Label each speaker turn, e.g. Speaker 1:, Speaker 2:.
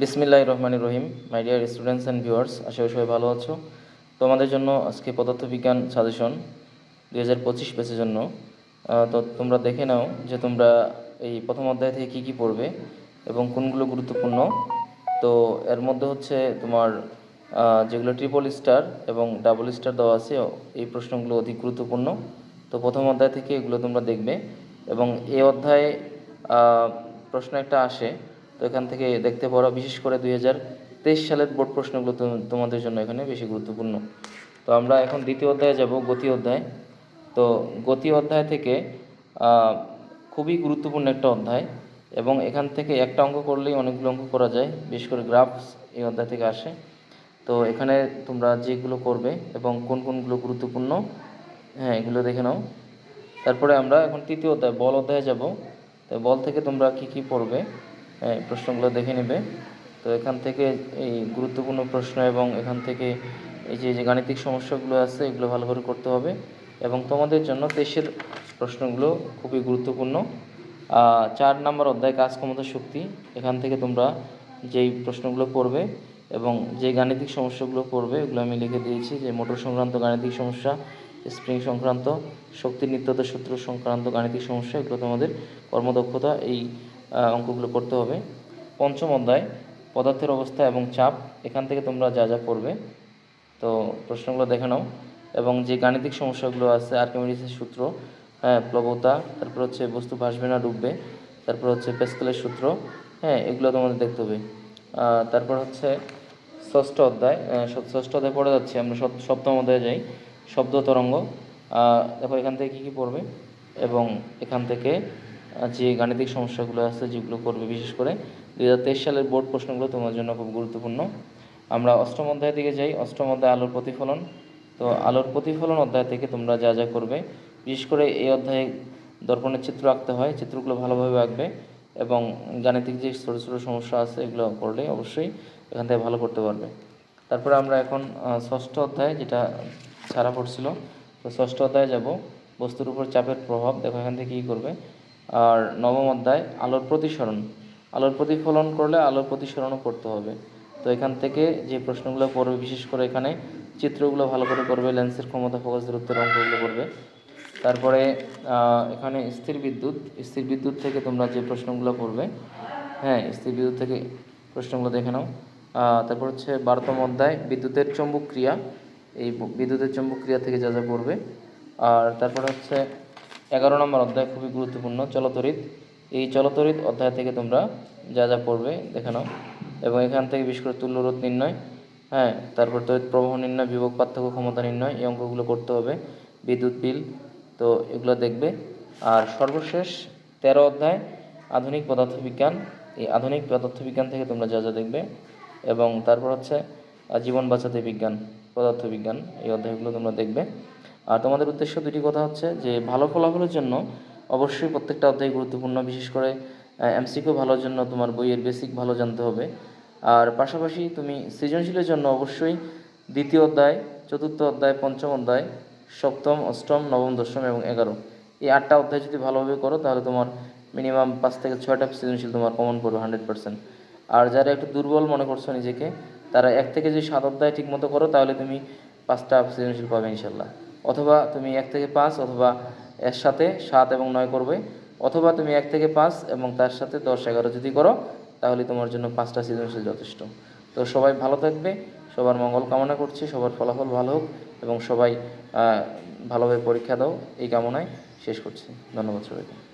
Speaker 1: বিসমিল্লাহ রহমান রহিম my dear students and viewers আশা করি সবাই ভালো আছো। তোমাদের জন্য আজকে পদার্থবিজ্ঞান সাজেশন দুই হাজার পঁচিশ ব্যাচের জন্য। তো তোমরা দেখে নাও যে তোমরা এই প্রথম অধ্যায় থেকে কী কী পড়বে এবং কোনগুলো গুরুত্বপূর্ণ। তো এর মধ্যে হচ্ছে তোমার যেগুলো ট্রিপল স্টার এবং ডাবল স্টার দেওয়া আছে, এই প্রশ্নগুলো অধিক গুরুত্বপূর্ণ। তো প্রথম অধ্যায় থেকে এগুলো তোমরা দেখবে এবং এই অধ্যায়ে প্রশ্ন একটা আসে তো এখান থেকে দেখতে পারো, বিশেষ করে দুই হাজার তেইশ সালের বোর্ড প্রশ্নগুলো তোমাদের জন্য এখানে বেশি গুরুত্বপূর্ণ। তো আমরা এখন দ্বিতীয় অধ্যায়ে যাব, গতি অধ্যায়। তো গতি অধ্যায় থেকে খুবই গুরুত্বপূর্ণ একটা অধ্যায় এবং এখান থেকে একটা অঙ্ক করলেই অনেকগুলো অঙ্ক করা যায়, বিশেষ করে গ্রাফস এই অধ্যায় থেকে আসে। তো এখানে তোমরা যেগুলো করবে এবং কোন কোনগুলো গুরুত্বপূর্ণ হ্যাঁ এগুলো দেখে নাও। তারপরে আমরা এখন তৃতীয় অধ্যায়, বল অধ্যায়ে যাব। তো বল থেকে তোমরা কি কি পড়বে? প্রশ্নগুলো দেখে নেবে। তো এখান থেকে এই গুরুত্বপূর্ণ প্রশ্ন এবং এখান থেকে এই যে যে গাণিতিক সমস্যাগুলো আছে, এগুলো ভালো করে করতে হবে এবং তোমাদের জন্য তেইশের প্রশ্নগুলো খুবই গুরুত্বপূর্ণ। চার নম্বর অধ্যায়, কাজ, ক্ষমতা, শক্তি। এখান থেকে তোমরা যেই প্রশ্নগুলো পড়বে এবং যে গাণিতিক সমস্যাগুলো পড়বে, এগুলো আমি লিখে দিয়েছি। যে মোটর সংক্রান্ত গাণিতিক সমস্যা, স্প্রিং সংক্রান্ত শক্তির নিত্যতা সূত্র সংক্রান্ত গাণিতিক সমস্যা, এগুলো তোমাদের কর্মদক্ষতা এই অঙ্কগুলো করতে হবে। পঞ্চম অধ্যায়, পদার্থের অবস্থা এবং চাপ। এখান থেকে তোমরা যা যা পড়বে, তো প্রশ্নগুলো দেখে নাও। এবং যে গাণিতিক সমস্যাগুলো আছে, আর্কিমিডিসের সূত্র হ্যাঁ প্লবতা তারপর হচ্ছে বস্তু ভাসবে না, ডুববে, তারপর হচ্ছে পেস্কেলের সূত্র হ্যাঁ এগুলো তোমাদের দেখতে হবে। তারপর হচ্ছে ষষ্ঠ অধ্যায় ষষ্ঠ অধ্যায় পড়ে যাচ্ছি, আমরা সপ- সপ্তম অধ্যায়ে যাই। শব্দ তরঙ্গ দেখো এখান থেকে কী কী পড়বে? এবং এখান থেকে যে গাণিতিক সমস্যাগুলো আছে, যেগুলো করবে, বিশেষ করে দুই হাজার তেইশ সালের বোর্ড প্রশ্নগুলো তোমার জন্য খুব গুরুত্বপূর্ণ। আমরা অষ্টম অধ্যায় দিকে যাই, অষ্টম অধ্যায় আলোর প্রতিফলন। তো আলোর প্রতিফলন অধ্যায় থেকে তোমরা যা যা করবে, বিশেষ করে এই অধ্যায়ে দর্পণের চিত্র আঁকতে হয়, চিত্রগুলো ভালোভাবে আঁকবে এবং গাণিতিক যে ছোটো ছোটো সমস্যা আছে, এগুলো করলে অবশ্যই এখান থেকে ভালো করতে পারবে। তারপরে আমরা এখন ষষ্ঠ অধ্যায় যেটা ছাড়া পড়ছিল, তো ষষ্ঠ অধ্যায়ে যাব। বস্তুর উপর চাপের প্রভাব, দেখো এখান থেকে কী করবে? আর নবম অধ্যায়, আলোর প্রতিসরণ। আলোর প্রতিফলন করলে আলোর প্রতিসরণও করতে হবে। তো এখান থেকে যে প্রশ্নগুলো পড়বে, বিশেষ করে এখানে চিত্রগুলো ভালো করে করবে লেন্সের ক্ষমতা, ফোকাস দূরত্বের অঙ্কগুলো করবে তারপরে এখানে স্থির বিদ্যুৎ। স্থির বিদ্যুৎ থেকে তোমরা যে প্রশ্নগুলো পড়বে হ্যাঁ স্থির বিদ্যুৎ থেকে প্রশ্নগুলো দেখে নাও। তারপর হচ্ছে বারোতম অধ্যায়, বিদ্যুতের চৌম্বক ক্রিয়া। এই বিদ্যুতের চৌম্বক ক্রিয়া থেকে যা যা পড়বে। আর তারপর হচ্ছে এগারো নম্বর অধ্যায় খুবই গুরুত্বপূর্ণ। চলতরিৎ এই চলতরিৎ অধ্যায় থেকে তোমরা যা যা পড়বে দেখে নাও এবং এখান থেকে বিশেষ করে তুল্যরোধ নির্ণয় হ্যাঁ তারপর তড়িৎ প্রবাহ নির্ণয়, বিভব পার্থক্য ক্ষমতা নির্ণয় এই অঙ্কগুলো করতে হবে। বিদ্যুৎ, বিল, তো এগুলো দেখবে। আর সর্বশেষ তেরো অধ্যায়, আধুনিক পদার্থবিজ্ঞান। এই আধুনিক পদার্থবিজ্ঞান থেকে তোমরা যা যা দেখবে এবং তারপর হচ্ছে জীবন বাঁচাতে বিজ্ঞান, পদার্থবিজ্ঞান এই অধ্যায়গুলো তোমরা দেখবে। তোমাদের উদ্দেশ্য দুটি কথা হচ্ছে যে, ভালো ফলাফলের জন্য অবশ্যই প্রত্যেকটা অধ্যায় গুরুত্বপূর্ণ, বিশেষ করে এমসিকিউ ভালোর জন্য তোমার বইয়ের বেসিক ভালো জানতে হবে। আর পাশাপাশি তুমি সৃজনশীলের জন্য অবশ্যই দ্বিতীয় অধ্যায়, চতুর্থ অধ্যায়, পঞ্চম অধ্যায়, সপ্তম, অষ্টম, নবম, দশম এবং এগারো। এই আটটা অধ্যায় যদি ভালোভাবে করো, তাহলে তোমার মিনিমাম পাঁচ থেকে ছয়টা সৃজনশীল তোমার কমন পড়বে হান্ড্রেড পার্সেন্ট আর যারা একটু দুর্বল মনে করছ নিজেকে, তারা এক থেকে যদি সাত অধ্যায় ঠিক মতো করো, তাহলে তুমি পাঁচটা সৃজনশীল পাবে ইনশাল্লাহ। অথবা তুমি এক থেকে পাঁচ অথবা এর সাথে সাত এবং নয় করবে, অথবা তুমি এক থেকে পাঁচ এবং তার সাথে দশ এগারো যদি করো, তাহলে তোমার জন্য পাঁচটা সৃজনশীল যথেষ্ট। তো সবাই ভালো থাকবে, সবার মঙ্গল কামনা করছি, সবার ফলাফল ভালো হোক এবং সবাই ভালোভাবে পরীক্ষা দাও, এই কামনায় শেষ করছি। ধন্যবাদ সবাইকে।